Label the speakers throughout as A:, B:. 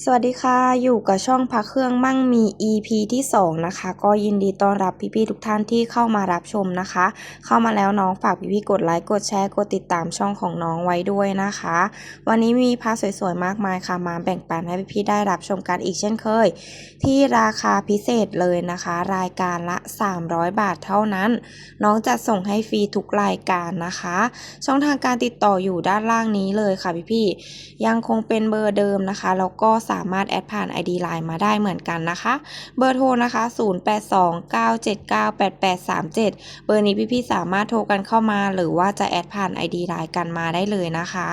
A: สวัสดีค่ะ อยู่กับช่องพักเครื่องมั่งมี EP ที่ 2 นะคะ ก็ยินดีต้อนรับพี่ๆทุกท่านที่เข้ามารับชมนะคะ เข้ามาแล้วน้องฝากพี่ๆกดไลค์กดแชร์กดติดตามช่องของน้องไว้ด้วยนะคะ วันนี้มีพาสวยๆมากมายค่ะมาแบ่งปันให้พี่ๆได้รับชมกันอีกเช่นเคย ที่ราคาพิเศษเลยนะคะ รายการละ 300 บาทเท่านั้น น้องจะส่งให้ฟรีทุกรายการนะคะ ช่องทางการติดต่ออยู่ด้านล่างนี้เลยค่ะพี่ๆยังคงเป็นเบอร์เดิมนะคะแล้วก็สามารถแอดผ่าน ID Line มาได้เหมือนกันนะคะ เบอร์โทรนะคะ 0829798837 เบอร์นี้พี่ๆสามารถโทรกันเข้ามา หรือว่าจะแอดผ่าน ID Line กันมาได้เลยนะคะ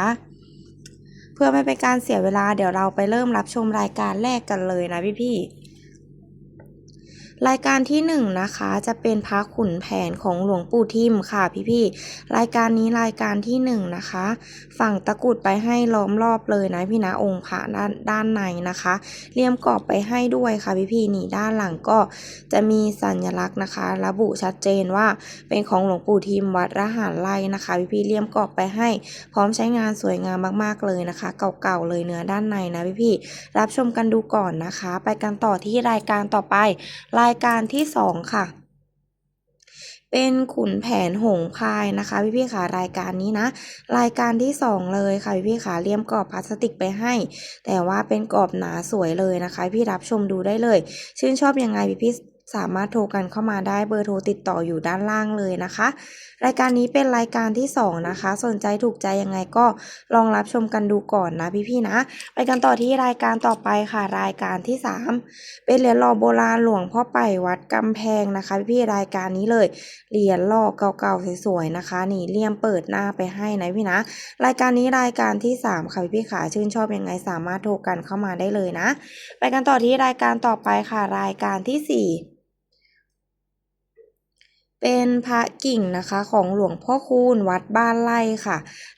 A: เพื่อไม่เป็นการเสียเวลาเดี๋ยวเราไปเริ่มรับชมรายการแรกกันเลยนะพี่ๆ รายการที่หนึ่งนะคะจะเป็นพระขุนแผนของหลวงปู่ทิมค่ะพี่ๆ รายการนี้รายการที่หนึ่งนะคะ ฝั่งตะกุดไปให้ล้อมรอบเลยนะพี่นะองค์พระด้านด้านในนะคะเลี่ยมกรอบไปให้ด้วยค่ะพี่ๆนี่ด้านหลังก็จะมีสัญลักษณ์นะคะ ระบุชัดเจนว่าเป็นของหลวงปู่ทิมวัดระหารไร่นะคะพี่ๆเลี่ยมกรอบไปให้ พร้อมใช้งานสวยงามมากๆเลยนะคะ เก่าๆเลยเนื้อด้านในนะพี่ๆรับชมกันดูก่อนนะคะ ไปกันต่อที่รายการต่อไปรายายการที่สองค่ะ เป็นขุนแผนหงพายนะคะ พี่พี่ขารายการนี้นะ รายการที่สองเลยค่ะ พี่พี่ขาเลี่ยมกรอบพลาสติกไปให้ แต่ว่าเป็นกรอบหนาสวยเลยนะคะ พี่รับชมดูได้เลย ชื่นชอบยังไงพี่พี่ สามารถโทรกันเข้ามาได้เบอร์โทรติดต่ออยู่ด้านล่างเลยนะคะ รายการนี้เป็นรายการที่สองนะคะ สนใจถูกใจยังไงก็ลองรับชมกันดูก่อนนะพี่ๆนะ ไปกันต่อที่รายการต่อไปค่ะ รายการที่สามเป็นเหรียญหล่อโบราณหลวงพ่อไปวัดกำแพงนะคะ พี่ๆรายการนี้เลยเหรียญหล่อเก่าๆสวยๆนะคะ นี่เลี่ยมเปิดหน้าไปให้นะพี่นะ รายการนี้รายการที่ 3 ค่ะพี่ๆขาชื่นชอบยังไงสามารถโทรกันเข้ามาได้เลยนะ ไปกันต่อที่รายการต่อไปค่ะ รายการที่ 4 เป็นพระกิ่งนะคะของหลวงพ่อคูณวัดบ้านไร่ค่ะ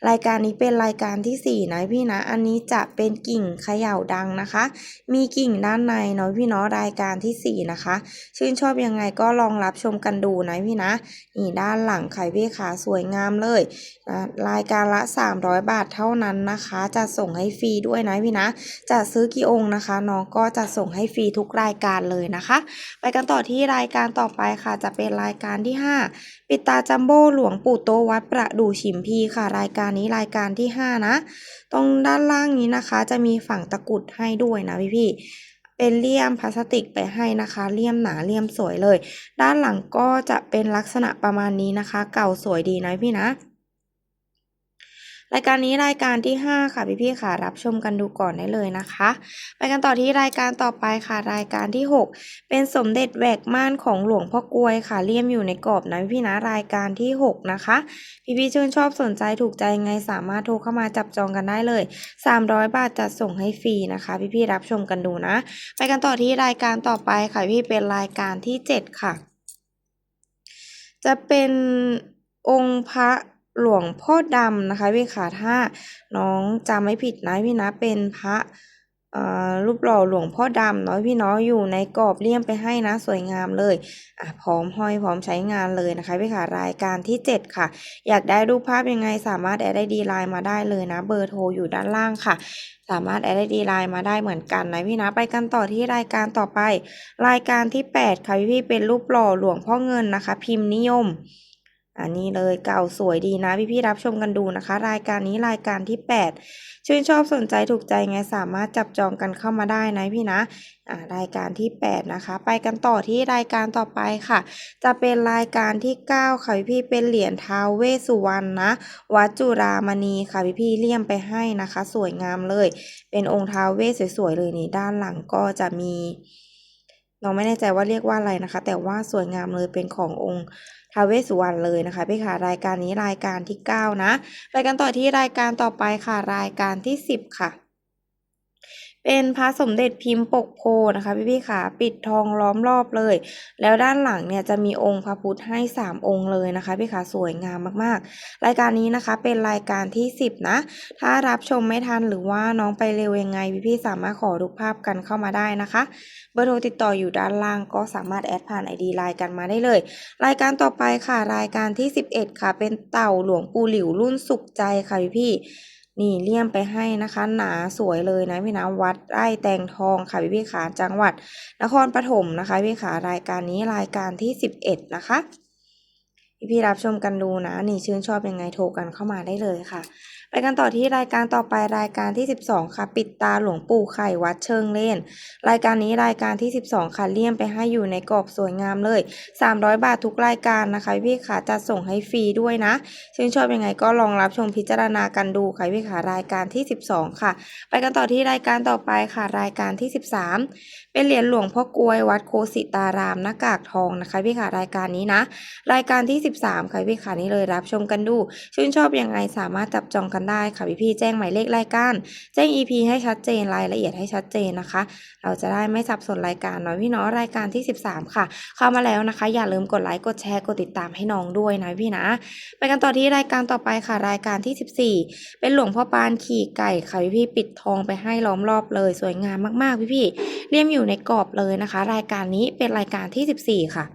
A: รายการนี้เป็นรายการที่ 4 นะพี่นะ อันนี้จะเป็นกิ่งเขย่าดังนะคะ มีกิ่งด้านในเนาะพี่เนาะรายการที่ 4 นะคะ ชื่นชอบยังไงก็ลองรับชมกันดูนะพี่นะนี่ด้านหลังไข่พี่ขาสวยงามเลยนะรายการละ 300 บาทเท่านั้นนะคะ จะส่งให้ฟรีด้วยนะพี่นะ จะซื้อกี่องค์นะคะน้องก็จะส่งให้ฟรีทุกรายการเลยนะคะ ไปกันต่อที่รายการต่อไปค่ะจะเป็นรายการที่ที่ 5 ปิดตาจัมโบ้หลวงปู่โตวัดประดู่ฉิมพีค่ะ รายการนี้รายการที่ 5 นะ ตรงด้านล่างนี้นะคะ จะมีฝั่งตะกุดให้ด้วยนะพี่ๆเป็นเลี่ยมพลาสติกไปให้นะคะ เลี่ยมหนาเลี่ยมสวยเลย ด้านหลังก็จะเป็นลักษณะประมาณนี้นะคะ เก่าสวยดีนะพี่นะ รายการนี้รายการที่ 5 ค่ะพี่ๆค่ะรับชมกันดูก่อนได้เลยนะคะ ไปกันต่อที่รายการต่อไปค่ะรายการที่ 6 เป็นสมเด็จแหวกม่านของหลวงพ่อกลวยค่ะเลี่ยมอยู่ในกรอบนะพี่ๆนะรายการที่ 6 นะคะ พี่ๆชื่นชอบสนใจถูกใจไงสามารถโทรเข้ามาจับจองกันได้เลย 300 บาทจะส่งให้ฟรีนะคะ พี่ๆรับชมกันดูนะ ไปกันต่อที่รายการต่อไปค่ะพี่เป็นรายการที่ 7 ค่ะ จะเป็นองค์พระ หลวงพ่อดำนะคะพี่ขาถ้าน้องจำไม่ผิดนะพี่นะเป็นพระรูปหล่อหลวงพ่อดำเนาะพี่เนาะอยู่ในกรอบเลี่ยมไปให้นะสวยงามเลยอะพร้อมห้อยพร้อมใช้งานเลยนะคะพี่ขารายการที่ 7 ค่ะ อยากได้รูปภาพยังไงสามารถแอดไอดีไลน์มาได้เลยนะ เบอร์โทรอยู่ด้านล่างค่ะ สามารถแอดไอดีไลน์มาได้เหมือนกันนะพี่นะไปกันต่อที่รายการต่อไป รายการที่ 8 ค่ะพี่ๆเป็นรูปหล่อหลวงพ่อเงินนะคะ พิมพ์นิยม อันนี้เลยเก่าสวยดีนะ พี่ๆรับชมกันดูนะคะ รายการนี้รายการที่ 8 ชื่นชอบสนใจถูกใจไงสามารถจับจองกันเข้ามาได้นะพี่นะอ่ารายการที่ 8 นะคะ ไปกันต่อที่รายการต่อไปค่ะ จะเป็นรายการที่ 9 ค่ะพี่ๆเป็นเหรียญท้าวเวสุวรรณนะ วัดจุรามณีค่ะพี่ๆเลี่ยมไปให้นะคะ สวยงามเลย เป็นองค์ท้าวเวสสวยๆเลยนี่ด้านหลังก็จะมี เราไม่แน่ใจว่าเรียกว่าอะไรนะคะ แต่ว่าสวยงามเลยเป็นขององค์ท้าเวสสุวรรณเลยนะคะพี่ค่ะรายการนี้รายการที่ 9 นะ ไปกันต่อที่รายการต่อไปค่ะรายการที่ 10 ค่ะ เป็นพระสมเด็จพิมพ์ปกโพนะคะพี่พี่ๆค่ะปิดทองล้อมรอบเลย แล้วด้านหลังเนี่ยจะมีองค์พระพุทธให้ 3 องค์เลยนะคะพี่ค่ะสวยงามมากๆ รายการนี้นะคะเป็นรายการที่ 10 นะ ถ้ารับชมไม่ทันหรือว่าน้องไปเร็วยังไงพี่พี่ๆสามารถขอดูภาพกันเข้ามาได้นะคะเบอร์โทรติดต่ออยู่ด้านล่างก็สามารถแอดผ่าน ID ไลน์กันมาได้เลย รายการต่อไปค่ะรายการที่ 11 ค่ะ เป็นเต่าหลวงปู่หลิวรุ่นสุขใจค่ะพี่พี่ นี่เลี่ยมไปให้นะคะ หนาสวยเลยนะพี่นะวัดไร่แตงทองค่ะพี่พี่ขาจังหวัด นครปฐมนะคะพี่ขารายการนี้รายการที่ 11 นะคะพี่พี่รับชมกันดูนะ นี่ชื่นชอบยังไงโทรกันเข้ามาได้เลยค่ะ ไปกันต่อที่รายการต่อไปรายการที่ 12 ค่ะ ปิดตาหลวงปู่ไข่วัดเชิงเล่น รายการนี้รายการที่ 12 ค่ะเลี่ยมไปให้อยู่ในกรอบสวยงามเลย 300 บาททุกรายการนะคะพี่ขาจัดส่งให้ฟรีด้วยนะชื่นชอบยังไงก็ลองรับชมพิจารณากันดูค่ะพี่ขารายการที่ 12 ค่ะ ไปกันต่อที่รายการต่อไปค่ะ รายการที่ 13เป็นเหรียญหลวงพ่อกลวยวัดโคสิตารามหน้ากากทองนะคะพี่ขารายการนี้นะ รายการที่ 13 ค่ะพี่ขานี้เลยรับชมกันดู ชื่นชอบยังไงสามารถจับจองกันได้ค่ะพี่พี่แจ้งหมายเลขรายการ แจ้ง EP ให้ชัดเจนรายละเอียดให้ชัดเจนนะคะ เราจะได้ไม่สับสนรายการเนาะพี่เนาะรายการที่ 13 ค่ะ เข้ามาแล้วนะคะ อย่าลืมกดไลค์กดแชร์กดติดตามให้น้องด้วยนะพี่นะไปกันต่อที่รายการต่อไปค่ะรายการที่ 14 เป็นหลวงพ่อปานขี่ไก่ค่ะพี่พี่ปิดทองไปให้ล้อมรอบเลยสวยงามมากๆพี่พี่เลี่ยมอยู่อยู่ในกรอบเลยนะคะ รายการนี้เป็นรายการที่ 14 ค่ะ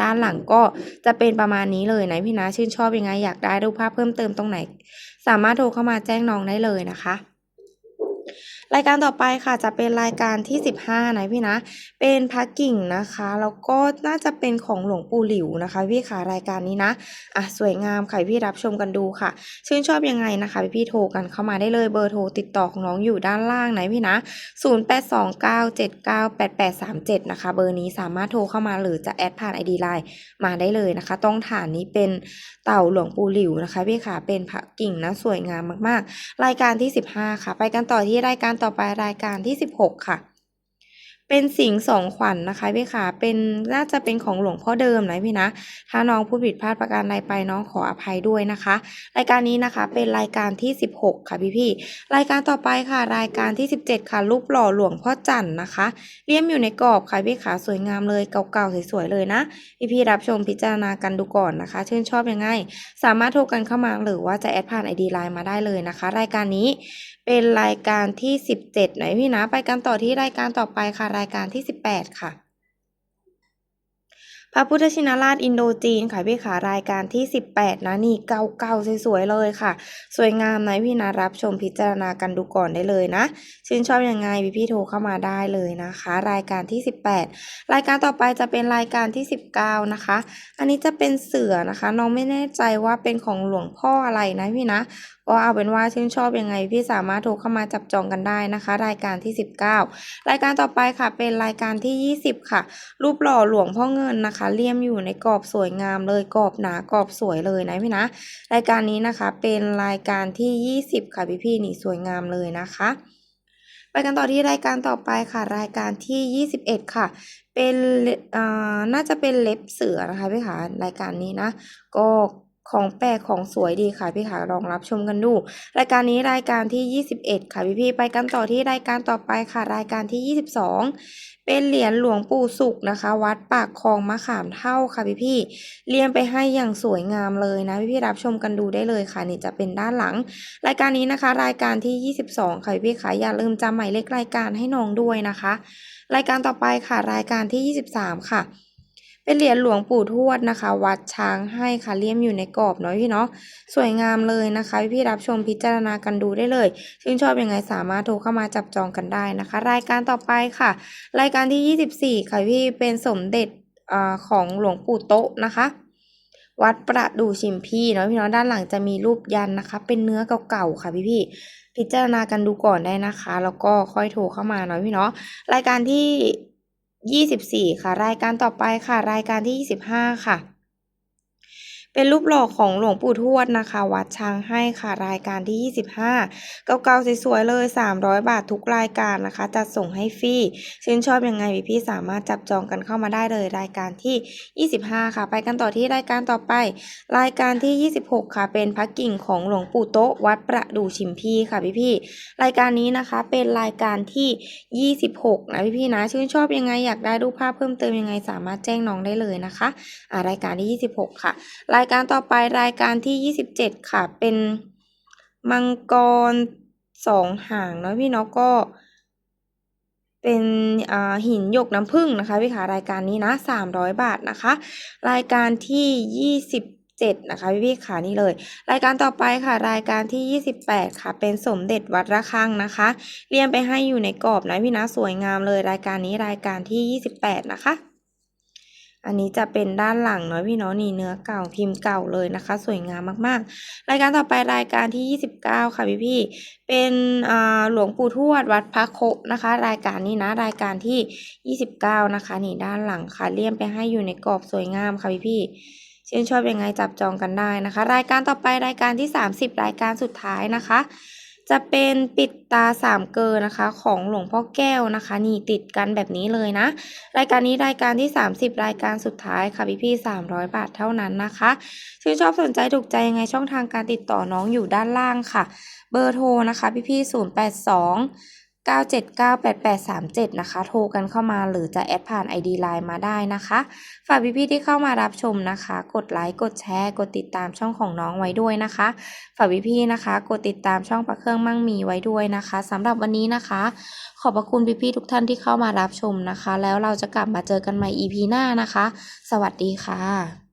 A: ด้านหลังก็จะเป็นประมาณนี้เลยนะพี่นะชื่นชอบยังไงอยากได้รูปภาพเพิ่มเติมตรงไหน สามารถโทรเข้ามาแจ้งน้องได้เลยนะคะ รายการต่อไปค่ะจะเป็นรายการที่ 15นะพี่นะ เป็นพระกิ่งนะคะ แล้วก็น่าจะเป็นของหลวงปู่หลิวนะคะ พี่ค่ะรายการนี้นะอะสวยงามค่ะพี่รับชมกันดูค่ะ ชื่นชอบยังไงนะคะ พี่พี่โทรกันเข้ามาได้เลยเบอร์โทรติดต่อของน้องอยู่ด้านล่างนะพี่นะ 0829798837 นะคะ เบอร์นี้สามารถโทรเข้ามาหรือจะแอดผ่าน ID Line มาได้เลยนะคะ ต้องฐานนี้เป็นเต่าหลวงปู่หลิวนะคะ พี่ค่ะเป็นพระกิ่งนะสวยงามมากๆ รายการที่ 15 ค่ะ ไปกันต่อที่รายการต่อไปรายการที่ 16 ค่ะ เป็นสิงสองขวัญนนะคะพี่ค่ะเป็นน่าจะเป็นของหลวงพ่อเดิมนะพี่นะ ถ้าน้องผู้ผิดพลาดประการใดไปน้องขออภัยด้วยนะคะ รายการนี้นะคะเป็นรายการที่ 16 ค่ะพี่พี่ๆรายการต่อไปค่ะ รายการที่ 17 ค่ะ รูปหล่อหลวงพ่อจันทร์นะคะเลี่ยมอยู่ในกรอบค่ะพี่ขาสวยงามเลยเก่าๆสวยๆเลยนะพี่พี่ๆรับชมพิจารณากันดูก่อนนะคะ ชื่นชอบยังไง สามารถโทรกันเข้ามาหรือว่าจะแอดผ่าน ID Line มาได้เลยนะคะ รายการนี้เป็นรายการที่17ไหนพี่นะไปกันต่อที่รายการต่อไปค่ะรายการที่18ค่ะพระพุทธชินราชอินโดจีนค่ะพี่ขารายการที่ 18 นะนี่เก่าๆสวยๆเลยค่ะ สวยงามนะพี่นะรับชมพิจารณากันดูก่อนได้เลยนะชื่นชอบยังไงพี่พี่โทรเข้ามาได้เลยนะคะ รายการที่ 18 รายการต่อไปจะเป็นรายการที่ 19 นะคะ อันนี้จะเป็นเสือนะคะ น้องไม่แน่ใจว่าเป็นของหลวงพ่ออะไรนะพี่นะ ก็เอาเป็นว่าชื่นชอบยังไงพี่สามารถโทรเข้ามาจับจองกันได้นะคะ รายการที่ 19 รายการต่อไปค่ะ เป็นรายการที่ 20 ค่ะ รูปหล่อหลวงพ่อเงินนะคะเลี่ยมอยู่ในกรอบสวยงามเลยกรอบหนากรอบสวยเลยนะพี่นะ รายการนี้นะคะเป็นรายการที่ 20 ค่ะพี่ๆนี่สวยงามเลยนะคะไปกันต่อที่รายการต่อไปค่ะ รายการที่ 21 ค่ะ เป็นอ่าน่าจะเป็นเล็บเสือนะคะพี่ขารายการนี้นะ ก็ ของแปลกของสวยดีค่ะพี่ขาลองรับชมกันดู รายการนี้รายการที่ 21 ค่ะพี่ๆไปกันต่อที่รายการต่อไปค่ะ รายการที่ 22 เป็นเหรียญหลวงปู่สุขนะคะ วัดปากคลองมะขามเท่าค่ะพี่ๆเรียงไปให้อย่างสวยงามเลยนะพี่ๆรับชมกันดูได้เลยค่ะนี่จะเป็นด้านหลัง รายการนี้นะคะ รายการที่ 22 ค่ะพี่ๆค่ะอย่าลืมจำหมายเลขรายการให้น้องด้วยนะคะ รายการต่อไปค่ะ รายการที่ 23 ค่ะ เป็นเหรียญหลวงปู่ทวดนะคะ วัดช้างให้ค่ะเลี่ยมอยู่ในกรอบเนาะพี่เนาะสวยงามเลยนะคะ พี่รับชมพิจารณากันดูได้เลยชื่นชอบยังไงสามารถโทรเข้ามาจับจองกันได้นะคะ รายการต่อไปค่ะ รายการที่ 24 ค่ะพี่เป็นสมเด็จอของหลวงปู่โตะนะคะวัดประดู่ชิมพีเนาะพี่เนาะด้านหลังจะมีรูปยันนะคะ เป็นเนื้อเก่าๆค่ะพี่ๆพิจารณากันดูก่อนได้นะคะ แล้วก็ค่อยโทรเข้ามาเนาะพี่เนาะรายการที่ 24 ค่ะ รายการต่อไปค่ะ รายการที่ 25 ค่ะ เป็นรูปหล่อของหลวงปู่ทวดนะคะ วัดช้างให้ค่ะรายการที่ 25 เก่าๆสวยๆเลย 300 บาททุกรายการนะคะ จัดส่งให้ฟรีชื่นชอบยังไงพี่ๆสามารถจับจองกันเข้ามาได้เลยรายการที่ 25 ค่ะ ไปกันต่อที่รายการต่อไป รายการที่ 26 ค่ะ เป็นพระกิ่งของหลวงปู่โต๊ะวัดประดู่ชิมพีค่ะพี่ๆรายการนี้นะคะเป็นรายการที่ 26 นะพี่ๆนะชื่นชอบยังไงอยากได้รูปภาพเพิ่มเติมยังไงสามารถแจ้งน้องได้เลยนะคะอ่ารายการที่ 26 ค่ะายการต่อไปรายการที่ 27 ค่ะ เป็นมังกรสองหางเนาะพี่เนาะก็ เป็นอ่าหินหยกน้ำผึ้งนะคะพี่ขารายการนี้นะ 300 บาทนะคะ รายการที่ 27 นะคะพี่ๆค่ะนี่เลย รายการต่อไปค่ะ รายการที่ 28 ค่ะ เป็นสมเด็จวัดระฆังนะคะ เรียงไปให้อยู่ในกรอบนะพี่นะสวยงามเลยรายการนี้รายการที่ 28 นะคะ อันนี้จะเป็นด้านหลังเนาะพี่เนาะนี่เนื้อเก่าพิมพ์เก่าเลยนะคะ สวยงามมากๆ รายการต่อไปรายการที่ 29 ค่ะพี่พี่เป็นหลวงปู่ทวดวัดพระโคนะคะ รายการนี้นะรายการที่ 29 นะคะ นี่ด้านหลังค่ะเลี่ยมไปให้อยู่ในกรอบสวยงามค่ะพี่พี่ชื่นชอบยังไงจับจองกันได้นะคะ รายการต่อไปรายการที่ 30 รายการสุดท้ายนะคะ จะเป็นปิดตาสามเกลอนะคะ ของหลวงพ่อแก้วนะคะ นี่ติดกันแบบนี้เลยนะ รายการนี้รายการที่ 30 รายการสุดท้ายค่ะพี่พี่ๆ300 บาทเท่านั้นนะคะชื่นชอบสนใจถูกใจยังไงช่องทางการติดต่อน้องอยู่ด้านล่างค่ะ เบอร์โทรนะคะพี่พี่082 9798837 นะคะ โทรกันเข้ามาหรือจะแอดผ่าน ID Line มาได้นะคะ ฝากพี่ๆที่เข้ามารับชมนะคะ กดไลค์ กดแชร์ กดติดตามช่องของน้องไว้ด้วยนะคะ ฝากพี่ๆนะคะ กดติดตามช่องประเครื่องมั่งมีไว้ด้วยนะคะสำหรับวันนี้นะคะ ขอบพระคุณพี่ๆทุกท่านที่เข้ามารับชมนะคะ แล้วเราจะกลับมาเจอกันใหม่ EP หน้านะคะ สวัสดีค่ะ